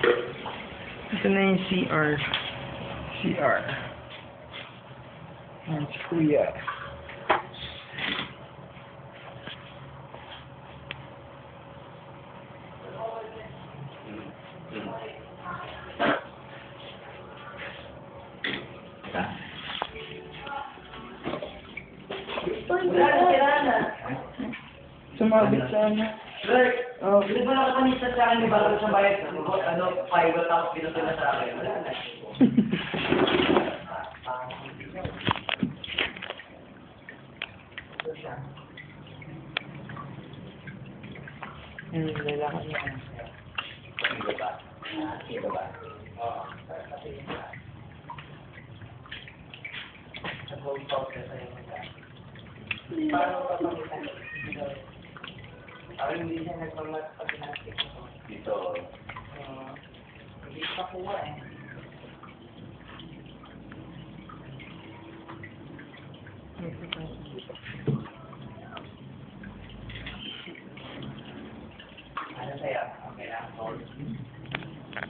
Ito na yung CR. CR. Si Kuya. Sumabit sa ano. Oh, Hindi ba nakapanisa sa akin ni Bago sa bayad? Ano, fiber tapos pinuto na sa akin. Yung lalaki niya. Hindi ba? Hindi ba? Oo. Parang hindi siya nagpamat pag pinastik ko. Dito. Uh, hindi pa kuha eh. Ito pa.